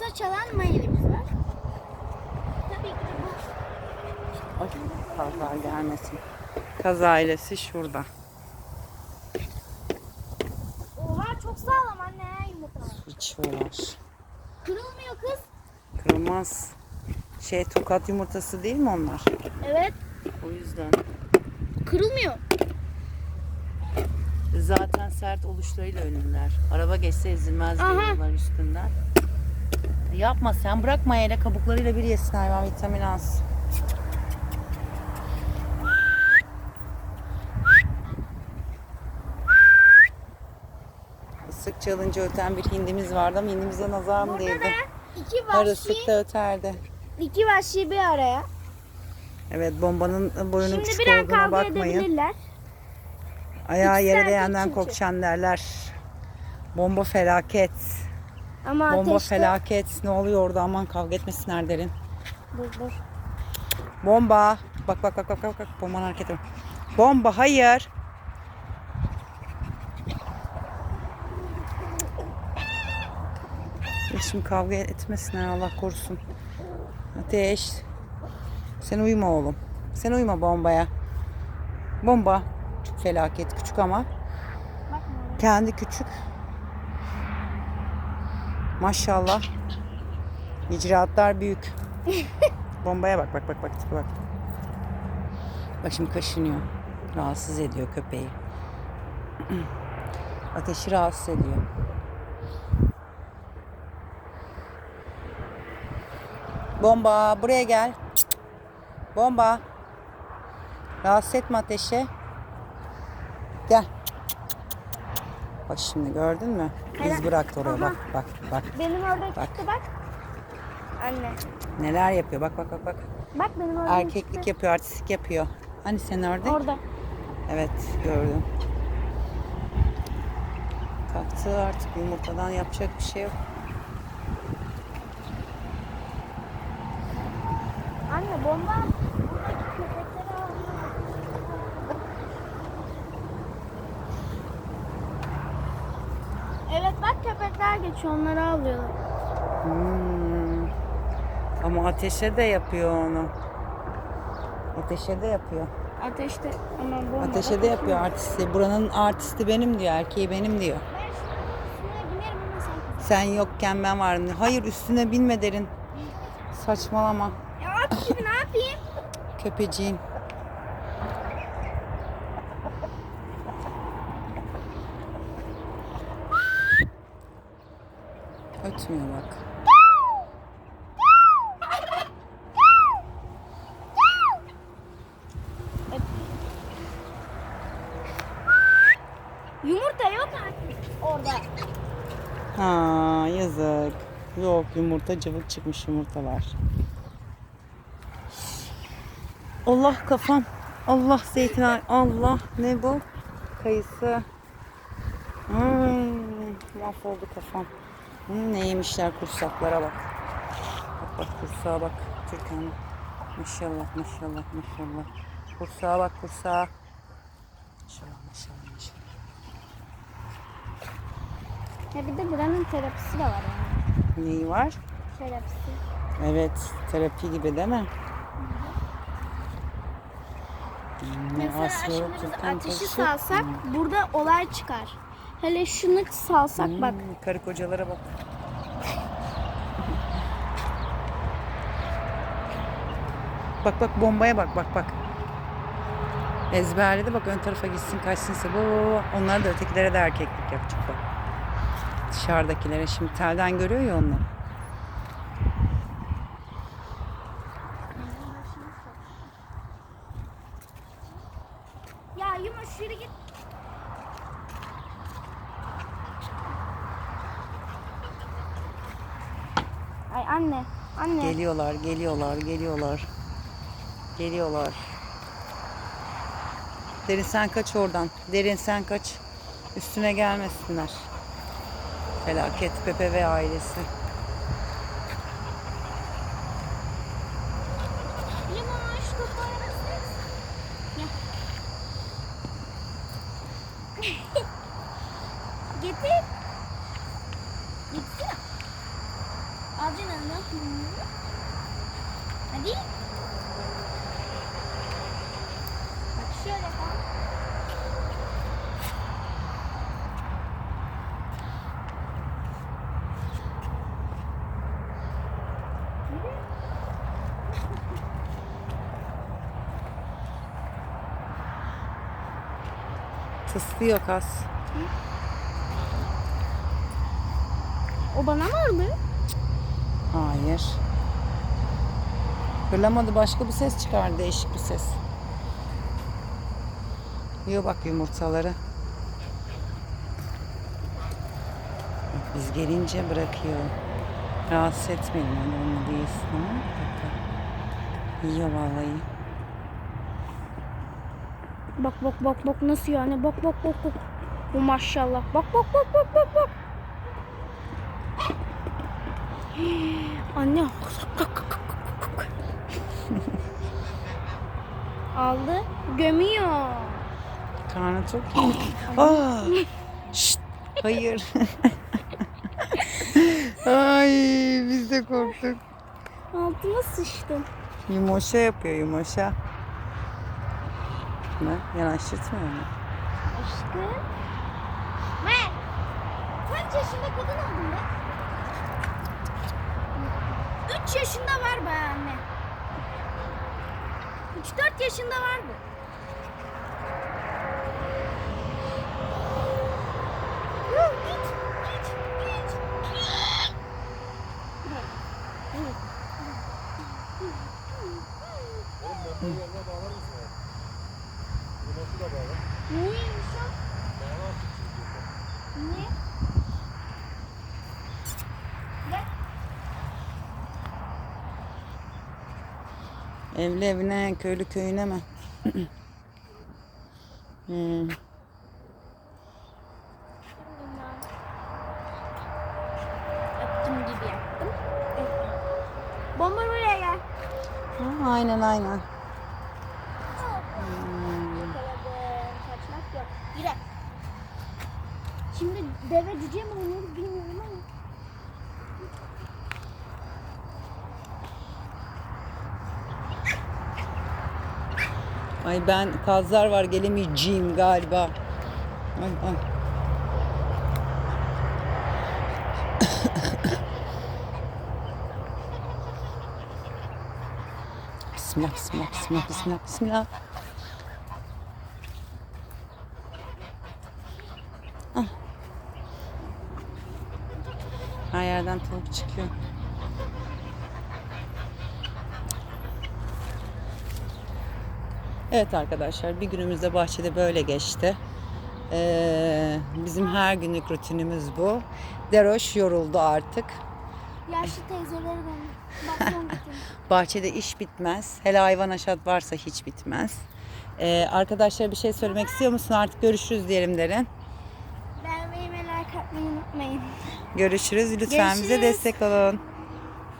yumurta çalan mayelimiz var. Tabii ki de bu. Ay kaza gelmesin. Kaz ailesi şurada. Oha çok sağlam anne yumurtalar. İçiyorlar. Kırılmıyor kız. Kırılmaz. Şey tokat yumurtası değil mi onlar? Evet. O yüzden. Kırılmıyor. Zaten sert oluşlarıyla ünlüler. Araba geçse ezilmez diyorlar üstünden. Yapma sen bırakma hele kabuklarıyla bir yesin hayvan vitamin alsın. Isık çalınca öten bir hindimiz vardı ama hindimize nazar mı Burada değdi? da iki vahşi, öterdi. iki vahşi bir araya. Evet bombanın boyunun Şimdi küçük bir an olduğuna kavga bakmayın. edebilirler. Ayağı İkisi yere erkek değenden çünkü. kokşan derler. Bomba felaket. Ama Bomba ateşte... felaket. Ne oluyor orada aman kavga etmesinler derin. Dur dur. Bomba. Bak bak bak bak bak. bak. Bombanın hareketi. bak. Bomba hayır. Şimdi kavga etmesinler Allah korusun. Ateş. Sen uyuma oğlum. Sen uyuma bombaya. Bomba. Çok felaket küçük ama. Kendi küçük. Maşallah. İcraatlar büyük. Bombaya bak bak bak bak tipe bak. Bak şimdi kaşınıyor. Rahatsız ediyor köpeği. Ateşi rahatsız ediyor. Bomba buraya gel. Bomba. Rahatsız etme ateşi. Gel. Bak şimdi gördün mü? İz Hayır. bıraktı oraya. Bak bak bak. Benim orada Bak. çıktı bak. Anne. Neler yapıyor. Bak bak bak bak. Bak benim orada Erkeklik çıktı. yapıyor, artistlik yapıyor. Hani sen ördek? Orada. Evet gördüm. Kalktı artık yumurtadan yapacak bir şey yok. Anne bomba buradaki köpekleri alıyor. Evet bak köpekler geçiyor onları alıyorlar. Hmm. Ama ateşe de yapıyor onu. Ateşe de yapıyor. Ateşte ama bomba. Ateşe de yapıyor artisti. Buranın artisti benim diyor. Erkeği benim diyor. Ben şuna binerim ama sen Sen yokken ben varım. Hayır üstüne binme derin. Saçmalama. Ya at şimdi ne yapayım? Köpeciğin. Ötmüyor bak. Yumurta yok artık orada. Ha yazık. Yok yumurta cıvık çıkmış yumurtalar. Allah kafam. Allah zeytin. Allah ne bu? Kayısı. Ay, mahvoldu kafam. Hmm, ne yemişler kursaklara bak. Bak bak kursağa bak. Türkan. Maşallah maşallah maşallah. Kursağa bak kursağa. Maşallah maşallah maşallah. Ya bir de buranın terapisi de var yani. Neyi var? Terapisi. Evet, terapi gibi değil mi? Mesela Asyalı şimdi biz ateşi salsak burada olay çıkar. Hele şunu salsak Hmm, bak. Karı kocalara bak. Bak bak bombaya bak bak bak. Ezberledi bak ön tarafa gitsin kaçsın bu. Onlar da ötekilere de erkeklik yapacak bak. Dışarıdakilere şimdi telden görüyor ya onu. Ay anne. Anne. Geliyorlar, geliyorlar, geliyorlar. Geliyorlar. Derin sen kaç oradan. Derin sen kaç. Üstüne gelmesinler. Felaket Pepe ve ailesi. Hadi. Bak şöyle kal. Tıslıyor kas. Hı? O bana mı aldı? Hayır. Hırlamadı başka bir ses çıkardı. Değişik bir ses. Yiyor bak yumurtaları. Biz gelince bırakıyor. Rahatsız etmeyin öyle onu değilsin ama. Yiyor vallahi. Bak bak bak bak nasıl yani bak bak bak bak. Bu maşallah. Bak bak bak bak bak bak. Anne. Aldı. Gömüyor. Karnı çok Aa. Ah. Şşt. Hayır. Ay biz de korktuk. Altıma sıçtım. Yumuşa yapıyor yumuşa. Ne? Yanaştırtmıyor mu? Aşkım. Ben kaç yaşında kadın oldum ben? 3 yaşında var be anne. 3-4 yaşında var bu. Evli evine, köylü köyüne mi? hmm. Yaptım gibi yaptım. Bomba buraya gel. Ha, aynen aynen. Şimdi deve cüce mi olur bilmiyorum ama. Ay ben kazlar var gelemeyeceğim galiba. Ay, ay. Bismillah, bismillah, bismillah, bismillah, bismillah. Ah. Her yerden tavuk çıkıyor. Evet arkadaşlar bir günümüz de bahçede böyle geçti. Ee, bizim her günlük rutinimiz bu. Deroş yoruldu artık. Yaşlı teyzeleri benim. Bahçede iş bitmez. Hele hayvan aşat varsa hiç bitmez. Ee, arkadaşlar bir şey söylemek istiyor musun? Artık görüşürüz diyelim derin. Beğenmeyi ve like atmayı unutmayın. Görüşürüz. Lütfen bize Görüşürüz. destek olun.